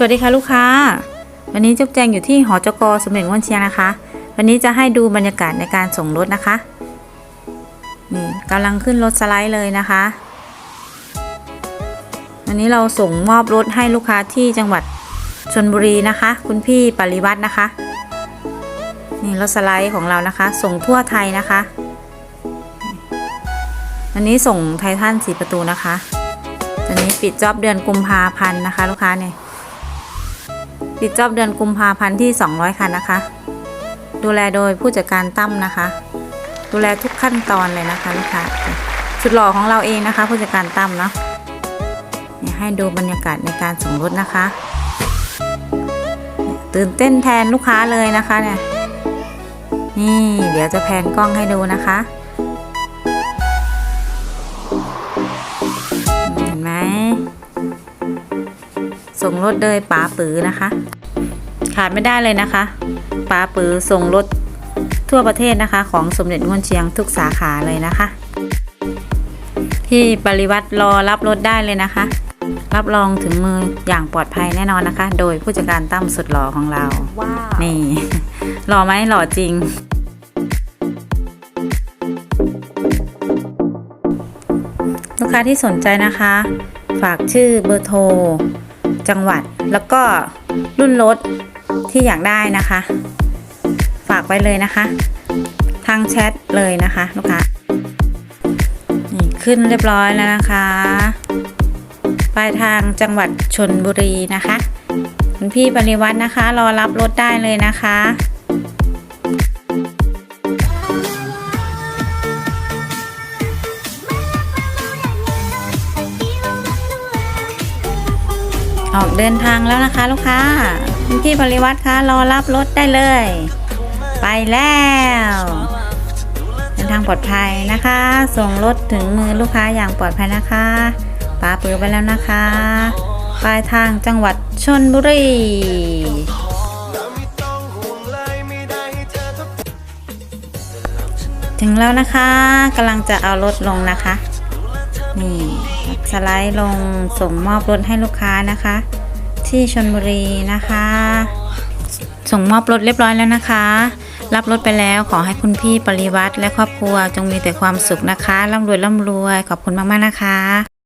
สวัสดีค่ะลูกค้า วันนี้จุ๊บแจงอยู่ที่หอจกสมเด็จง่วนเชียงนะคะ วันนี้จะให้ดูบรรยากาศในการส่งรถนะคะนี่กำลังขึ้นรถสไลด์เลยนะคะวันนี้เราส่งมอบรถให้ลูกค้าที่จังหวัดชนบุรีนะคะ คุณพี่ปริวัตินะคะนี่รถสไลด์ของเรานะคะ ส่งทั่วไทยนะคะอันนี้ส่งไททันสีประตูนะคะตอนนี้ปิดจอบเดือนกุมภาพันธ์นะคะ ลูกค้าเนี่ย ปิดจอบเดือนกุมภาพันธ์ที่ 200 คันนะคะ ดูแลโดยผู้จัดการตั้มนะคะ ดูแลทุกขั้นตอนเลยนะคะลูกค้าสุดหล่อของเราเองนะคะ ผู้จัดการตั้มเนาะเนี่ยให้ดูบรรยากาศในการส่งรถนะคะ ตื่นเต้นแทนลูกค้าเลยนะคะเนี่ยนี่เดี๋ยวจะแพนกล้องให้ดูนะคะ ส่งรถโดยป๋าปือนะคะ ขาดไม่ได้เลยนะคะป๋าปือส่งรถทั่วประเทศนะคะ ของสมเด็จง่วนเชียงทุกสาขาเลยนะคะ ที่ปริวัติรอรับรถได้เลยนะคะ รับรองถึงมืออย่างปลอดภัยแน่นอนนะคะ โดยผู้จัดการตั้มสุดหล่อของเราว้าวนี่หล่อไหมหล่อจริงลูกค้าที่สนใจนะคะ ฝากชื่อเบอร์โทร จังหวัด แล้วก็รุ่นรถที่อยากได้นะคะ ฝากไว้เลยนะคะ ทางแชทเลยนะคะลูกค้าขึ้นเรียบร้อยแล้วนะคะ ปลายทางจังหวัดชนบุรีนะคะคุณพี่ปริวัตินะคะ รอรับรถได้เลยนะคะ ออกเดินทางแล้วนะคะ ลูกค้าคุณพี่ปริวัติคะรอรับรถได้เลย ไปแล้วเดินทางปลอดภัยนะคะ ส่งรถถึงมือลูกค้าอย่างปลอดภัยนะคะปาปือไปแล้วนะคะปลายทางจังหวัดชนบุรีถึงแล้วนะคะกำลังจะเอารถลงนะคะ นี่สไลด์ลงส่งมอบรถให้ลูกค้านะคะ ที่ชนบุรีนะคะ ส่งมอบรถเรียบร้อยแล้วนะคะ รับรถไปแล้วขอให้คุณพี่ปริวัติและครอบครัวจงมีแต่ความสุขนะคะร่ำรวยร่ำรวยขอบคุณมากๆนะคะ